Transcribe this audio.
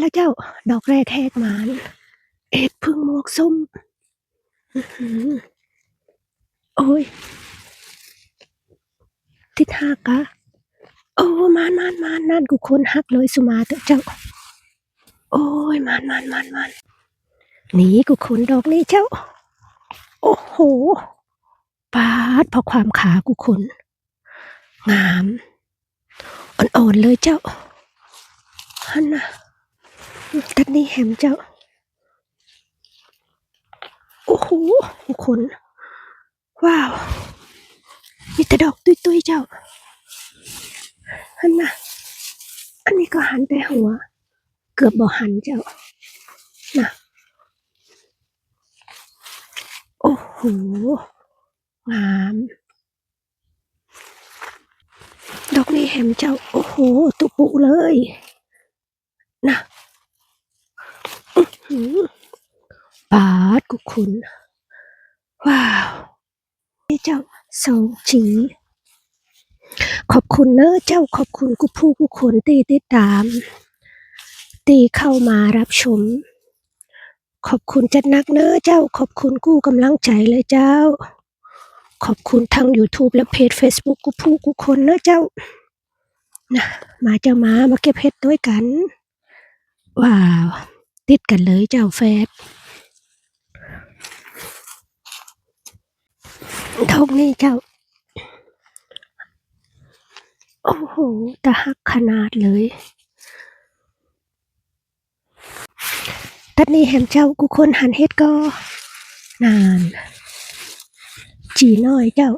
แล้วเจ้า ดอกแรกแหกหมาน เอ็ดพึ่งหมวกส้มอื้อหือโอ้ย ทิศหักกะโอ้มานมานมานนั่นกูคนหักเลยสุมาเถอะเจ้า โอ้ยมานมานมานมานหนีกูคนดอกนี้เจ้า โอ้โหปาดเพราะความขากูคนงามอ่อนๆเลยเจ้าฮันนะ ตัดนี้แหมเจ้า โอ้โหกูคน ว้าว มีแต่ดอกตุยๆเจ้าฮันนะอันนี้ก็หันแต่หัว เกือบบ่หันเจ้า นะ โอ้โห งาม ดอกนี้แหมเจ้า โอ้โห ตุปุเลย นะ ปาดกุคุณ ว้าวเจ้าสองจีขอบคุณเนอะเจ้าขอบคุณกูผู้กูคนตีติดตาม ตีเข้ามารับชม ขอบคุณจัดนักเนอะเจ้าขอบคุณกู้กำลังใจเลยเจ้า ขอบคุณทาง YouTube และเพจ Facebook กูผู้กูคนเนอะเจ้านะมาเจ้ามามาเก็บเห็ดด้วยกัน ว้าว ติดกันเลยเจ้าแฟดดอกนี้เจ้า โอ้โหตะหักขนาดเลยตัดนี้แหมเจ้ากูคนหันเฮ็ดก็ นาน จีน้อยเจ้า